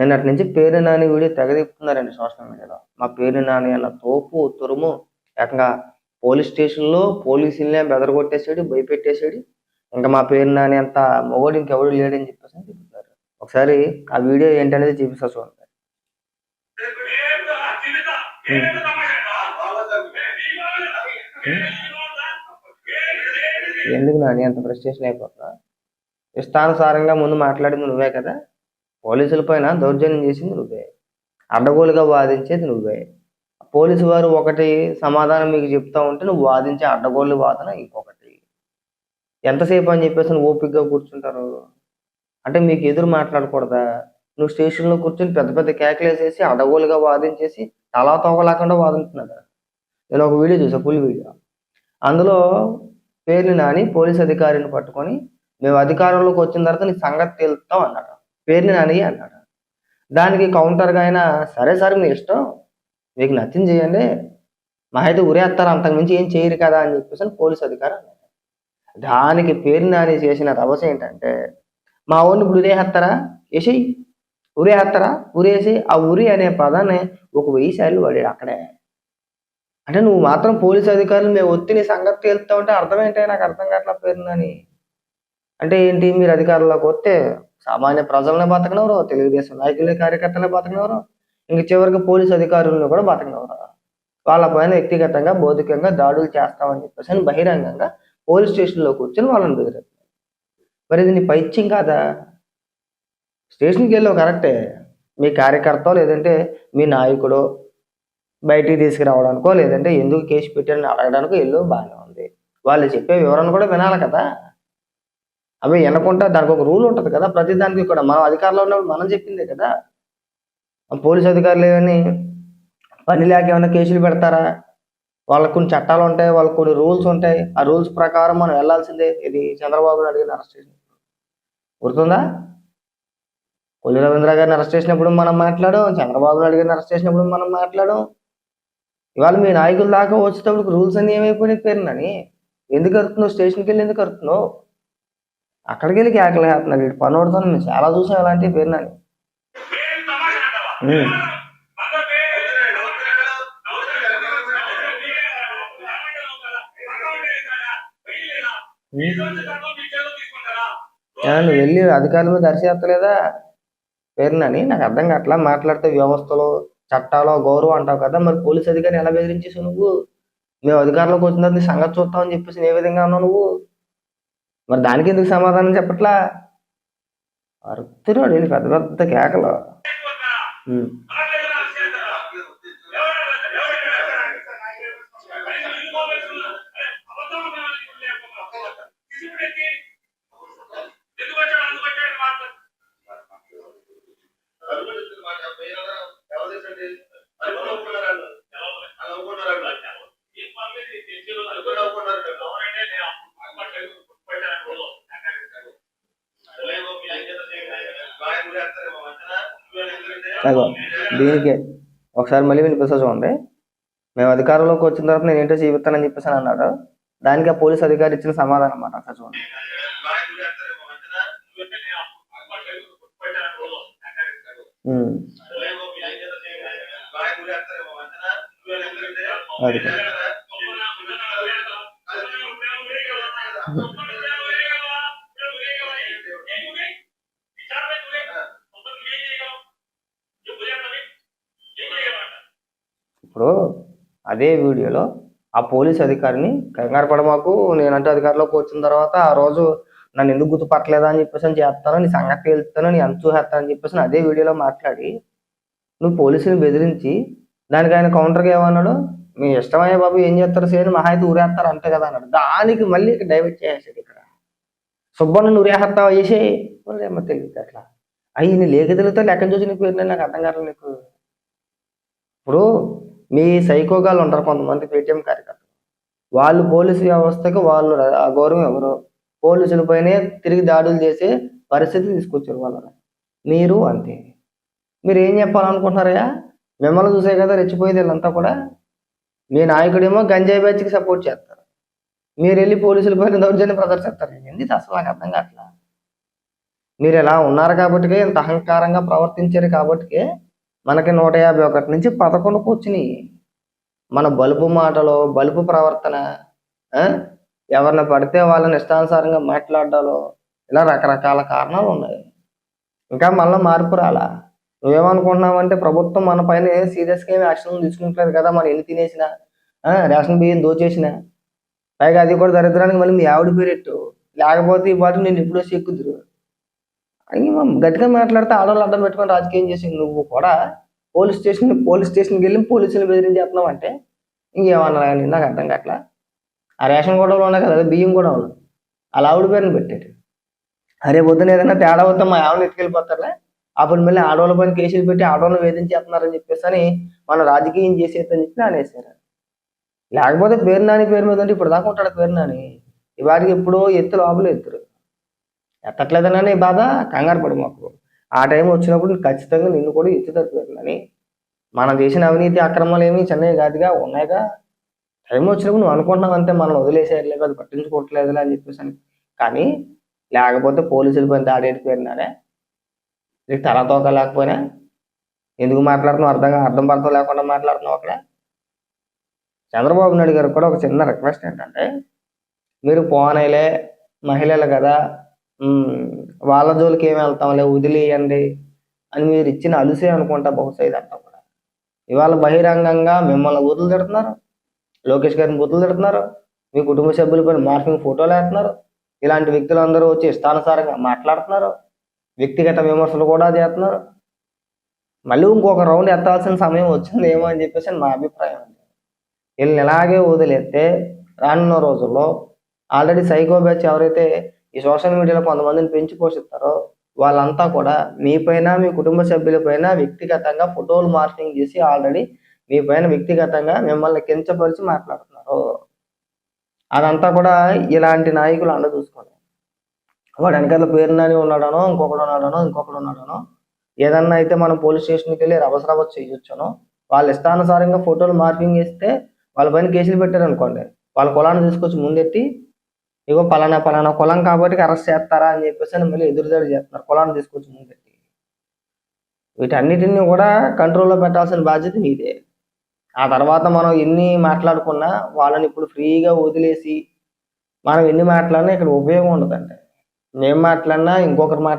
నిన్నటి నుంచి పేరు నాని వీడియో తెగదిప్పుతున్నారండి సోషల్ మీడియాలో. మా పేరు నాని అన్న తోపు తురుము ఏకంగా పోలీస్ స్టేషన్లో పోలీసులనే బెదరగొట్టేసాడు భయపెట్టేసాడు. ఇంకా మా పేరు నాని అంత మొగోడు ఇంకెవడు లేడని చెప్పేసి అని చెప్తున్నారు ఒకసారి ఆ వీడియో ఏంటనేది చూపిస్తా చూడండి. ఎందుకు నాని అంత ఫ్రస్ట్రేషన్ అయిపోతున్నా ఇష్టానుసారంగా ముందు మాట్లాడింది నువ్వే కదా? పోలీసుల పైన దౌర్జన్యం చేసింది నువ్వే. అడ్డగోలుగా వాదించేది నువ్వే. పోలీసు వారు ఒకటి సమాధానం మీకు చెప్తా ఉంటే నువ్వు వాదించే అడ్డగోలు వాదన ఇంకొకటి. ఎంతసేపు అని చెప్పేసి నువ్వు ఓపికగా కూర్చుంటారు? అంటే మీకు ఎదురు మాట్లాడకూడదా? నువ్వు స్టేషన్లో కూర్చొని పెద్ద పెద్ద కేకలేసేసి అడగోలుగా వాదించేసి తలా తోకలేకుండా వాదింటున్నాడు నేను ఒక వీడియో చూసా ఫుల్ వీడియో. అందులో పేరుని నాని పోలీస్ అధికారిని పట్టుకొని మేము అధికారంలోకి వచ్చిన తర్వాత నీ సంగతి తేలుతాం అన్నాడు. పేరుని నాని అన్నాడు. దానికి కౌంటర్గా అయినా సరే సార్ మీ ఇష్టం. మీకు నచ్చింది చేయండి. మా అయితే ఉరేస్తారు అంతకుమించి ఏం చేయరు కదా అని చెప్పేసి పోలీసు పోలీస్ అధికారి అన్నాడు. దానికి పేరు నాని చేసిన రభస ఏంటంటే మా ఊరిని ఇప్పుడు ఉరేహత్తరా వేసేయి ఉరేహత్తరా ఉరేసి ఆ ఉరి అనే పదాన్ని ఒక వెయ్యి సార్లు వాడాడు అక్కడే. అంటే నువ్వు మాత్రం పోలీస్ అధికారులు మేము ఒత్తి నీ సంగతి తేలుతా ఉంటే అర్థం నాకు అర్థం కావట్లా పేరు నాని. అంటే ఏంటి? మీరు అధికారులకు వస్తే సామాన్య ప్రజలనే బతకనవరు తెలుగుదేశం నాయకులే కార్యకర్తలే బతకనవరు ఇంక చివరికి పోలీస్ అధికారులను కూడా బతకనవరు వాళ్ళ పైన వ్యక్తిగతంగా భౌతికంగా దాడులు చేస్తామని చెప్పేసి అని బహిరంగంగా పోలీస్ స్టేషన్లో కూర్చొని వాళ్ళని బెదిరేస్తారు మరి ఇది నీ పైత్యం కాదా? స్టేషన్కి వెళ్ళావు కరెక్టే. మీ కార్యకర్త లేదంటే మీ నాయకుడు బయటికి తీసుకురావడానికో లేదంటే ఎందుకు కేసు పెట్టారని అడగడానికో వెళ్ళు బాగానే ఉంది. వాళ్ళు చెప్పే వివరణ కూడా వినాలి కదా. అవి వినకుండా దానికి ఒక రూల్ ఉంటుంది కదా. ప్రతి దానికి కూడా మనం అధికారంలో ఉన్నప్పుడు మనం చెప్పిందే కదా. పోలీస్ అధికారులు ఏమని పని లేక ఏమైనా కేసులు పెడతారా? వాళ్ళకు కొన్ని చట్టాలు ఉంటాయి వాళ్ళకు కొన్ని రూల్స్ ఉంటాయి. ఆ రూల్స్ ప్రకారం మనం వెళ్ళాల్సిందే. ఇది చంద్రబాబు నాయుడు గారిని అరెస్ట్ చేసిన. గుర్తుందా? కొల్లి రవీంద్ర గారిని అరెస్ట్ చేసినప్పుడు మనం మాట్లాడడం చంద్రబాబు నాయుడు గారిని అరెస్ట్ చేసినప్పుడు మనం మాట్లాడడం ఇవాళ మీ నాయకుల దాకా వచ్చేటప్పుడు రూల్స్ అన్ని ఏమైపోయినాయి పేరునని ఎందుకు అరుతున్నావు స్టేషన్కి వెళ్ళి ఎందుకు అరుతున్నావు అక్కడికి వెళ్ళి కేకలు వేస్తున్నాడు. ఇటు పని పడుతున్నాను మేము చాలా చూసాం అలాంటి పేరునని నువ్వు వెళ్ళి అధికారుల మీద అరిచేస్తలేదా పేరునని నాకు అర్థం కావట్లా. మాట్లాడితే వ్యవస్థలో చట్టాలు గౌరవం అంటావు కదా మరి పోలీస్ అధికారిని ఎలా బెదిరించేసావు నువ్వు? మేము అధికారంలోకి వచ్చిన తర్వాత నీ సంగతి చూస్తామని చెప్పేసి ఏ విధంగా ఉన్నావు నువ్వు? మరి దానికి ఎందుకు సమాధానం చెప్పట్లా? అరుతున్నాడు వీళ్ళు పెద్ద పెద్ద కేకలు. అగో దీనికి ఒకసారి మళ్ళీ వినిపిస్తా చూడండి. మేము అధికారంలోకి వచ్చిన తర్వాత నేను ఏంటో చూపిస్తానని చెప్పేసి అని అన్నాడు. దానికి ఆ పోలీస్ అధికారి ఇచ్చిన సమాధానం అన్నమాట ఒకసారి చూడండి. అది. అదే వీడియోలో ఆ పోలీస్ అధికారిని కంగారు పడమాకు నేనంటే అధికారంలోకి వచ్చిన తర్వాత ఆ రోజు నన్ను ఎందుకు గుర్తుపట్టలేదా అని చెప్పేసి అని చేస్తాను నీ సంగతి వెళ్తాను నీ అంత చూసేస్తాను అని చెప్పేసి అదే వీడియోలో మాట్లాడి నువ్వు పోలీసుని బెదిరించి దానికి ఆయన కౌంటర్గా ఏమన్నాడు? మీ ఇష్టమయ్యే బాబు ఏం చేస్తారు సేను? మహా అయితే ఊరేస్తారు అంతే కదా అన్నాడు. దానికి మళ్ళీ ఇక్కడ డైవర్ట్ చేసేది ఇక్కడ. సుబ్బన్న ఊరేస్తావా? వేసే ఏమో తెలియదు అట్లా. అయ్యి నీ లేఖతులతో లెక్క చూసి నీకు పేరు నాకు అర్థం కాదు నీకు. ఇప్పుడు మీ సైకోగాళ్ళు ఉంటారు కొంతమంది పేటీఎం కార్యకర్తలు. వాళ్ళు పోలీసు వ్యవస్థకు వాళ్ళు ఆ గౌరవం ఎవరు? పోలీసుల పైనే తిరిగి దాడులు చేసే పరిస్థితి తీసుకొచ్చారు వాళ్ళని. మీరు అంతే. మీరు ఏం చెప్పాలనుకుంటున్నారయ్యా? మిమ్మల్ని చూసే కదా రెచ్చిపోయేది వీళ్ళంతా కూడా. మీ నాయకుడేమో గంజాయి బ్యాచ్కి సపోర్ట్ చేస్తారు. మీరు వెళ్ళి పోలీసుల పైన దౌర్జన్యం ప్రదర్శిస్తారు. ఎందుకు అసలు నాకు అర్థం కావట్లా? మీరు ఎలా ఉన్నారు కాబట్టి ఇంత అహంకారంగా ప్రవర్తించారు కాబట్టి మనకి నూట యాభై ఒకటి నుంచి పదకొండుకు వచ్చినాయి మన బలుపు మాటలు బలుపు ప్రవర్తన ఎవరిని పడితే వాళ్ళని ఇష్టానుసారంగా మాట్లాడాలో ఇలా రకరకాల కారణాలు ఉన్నాయి. ఇంకా మళ్ళీ మార్పు రాలా. నువ్వేమనుకుంటున్నావంటే ప్రభుత్వం మన పైన సీరియస్గా ఏమి యాక్షన్ తీసుకుంటలేదు కదా మనం ఎన్ని తినేసినా రేషన్ బియ్యం దోచేసినా. పైగా అది కూడా దరిద్రానికి మళ్ళీ మీ ఆవిడ పేరెట్టు. లేకపోతే ఈ పాటు నేను ఎప్పుడో చెక్కుదురు. అని గట్టిగా మాట్లాడితే ఆడవాళ్ళు అడ్డం పెట్టుకొని రాజకీయం చేసి నువ్వు కూడా. పోలీస్ స్టేషన్ పోలీస్ స్టేషన్కి వెళ్ళి పోలీసులు బెదిరించేస్తున్నావు అంటే ఇంకేమన్నా కానీ నాకు అర్థం కావట్లా? ఆ రేషన్ కూడా ఉన్నాయి కదా బియ్యం కూడా ఉన్నాయి అలా ఆవిడ పేరుని పెట్టాడు అరే పొద్దున ఏదైనా తేడా వస్తే మా ఆవిడని ఎత్తుకెళ్ళిపోతారులే. అప్పుడు మళ్ళీ ఆడవాళ్ళ పైన కేసులు పెట్టి ఆడవాళ్ళని వేధించేస్తున్నారని చెప్పేసి అని మన రాజకీయం చేసేదని చెప్పి అనేసారు లేకపోతే పేరు నాని పేరు మీద ఉంటే ఇప్పుడు దాకా ఉంటాడు పేరు నాని. ఈ ఎప్పుడో ఎత్తు లోపల ఎత్తురు ఎత్తట్లేదనని బాధ కంగారు పడి మాకు. ఆ టైం వచ్చినప్పుడు ఖచ్చితంగా నిన్ను కూడా ఎత్తుతారు పేరు మనం చేసిన అవినీతి అక్రమాలు ఏమి చెన్నై కాదుగా ఉన్నాయిగా. టైం వచ్చినప్పుడు నువ్వు అనుకుంటున్నావు అంతే మనం వదిలేసేయట్లేదు అది పట్టించుకోవట్లేదులే అని చెప్పేసి అని. కానీ లేకపోతే పోలీసులు పని దాడేటి పేరునానే నీకు తల తోక లేకపోయినా ఎందుకు మాట్లాడుతున్నావు? అర్థం అర్థం పడతావు లేకుండా మాట్లాడుతున్నావు అక్కడ? చంద్రబాబు నాయుడు గారు కూడా ఒక చిన్న రిక్వెస్ట్ ఏంటంటే మీరు పోనీలే మహిళలు కదా వాళ్ళ జోలికి ఏమి వెళ్తాంలే వదిలేయండి అని మీరు ఇచ్చిన అలుసే అనుకుంటా బహుశా ఇదంతా కూడా. ఇవాళ బహిరంగంగా మిమ్మల్ని బూతులు తిడుతున్నారు. లోకేష్ గారిని బూతులు తిడుతున్నారు. మీ కుటుంబ సభ్యులపై మార్ఫింగ్ ఫోటోలు వేస్తున్నారు. ఇలాంటి వ్యక్తులందరూ వచ్చి ఇష్టానుసారంగా మాట్లాడుతున్నారు. వ్యక్తిగత విమర్శలు కూడా చేస్తున్నారు. మళ్ళీ ఇంకొక రౌండ్ ఎత్తాల్సిన సమయం వచ్చింది ఏమో అని చెప్పేసి మా అభిప్రాయం. వీళ్ళని ఇలాగే వదిలేస్తే రానున్న రోజుల్లో ఆల్రెడీ సైకో బ్యాచ్ ఎవరైతే ఈ సోషల్ మీడియాలో కొంతమందిని పెంచి పోషిస్తారో వాళ్ళంతా కూడా మీ పైన మీ కుటుంబ సభ్యులపైన వ్యక్తిగతంగా ఫోటోలు మార్కింగ్ చేసి ఆల్రెడీ మీ పైన వ్యక్తిగతంగా మిమ్మల్ని కించపరిచి మాట్లాడుతున్నారు. అదంతా కూడా ఇలాంటి నాయకులు అండ చూసుకోండి వాడు వెనకాల పేరునాని ఉన్నాడనో ఇంకొకడు ఉన్నాడనో ఇంకొకడు ఉన్నాడనో ఏదన్నా అయితే మనం పోలీస్ స్టేషన్కి వెళ్ళి రవసరవ చేయొచ్చను వాళ్ళు వాళ్ళ ఇష్టానుసారంగా ఫోటోలు మార్కింగ్ చేస్తే వాళ్ళ పైన కేసులు పెట్టారు అనుకోండి వాళ్ళ కులాన్ని తీసుకొచ్చి ముందెట్టి ఇగో పలానా పలానా కులం కాబట్టి అరెస్ట్ చేస్తారా అని చెప్పేసి అని మళ్ళీ ఎదురుదాడి చేస్తున్నారు. కులాన్ని తీసుకొచ్చి ముందెట్టి వీటన్నిటిని కూడా కంట్రోల్లో పెట్టాల్సిన బాధ్యత మీదే. ఆ తర్వాత మనం ఎన్ని మాట్లాడుకున్నా వాళ్ళని ఇప్పుడు ఫ్రీగా వదిలేసి మనం ఎన్ని మాట్లాడినా ఇక్కడ ఉపయోగం ఉండదండి. మేము మాట్లాడినా ఇంకొకరు మాట్లాడినా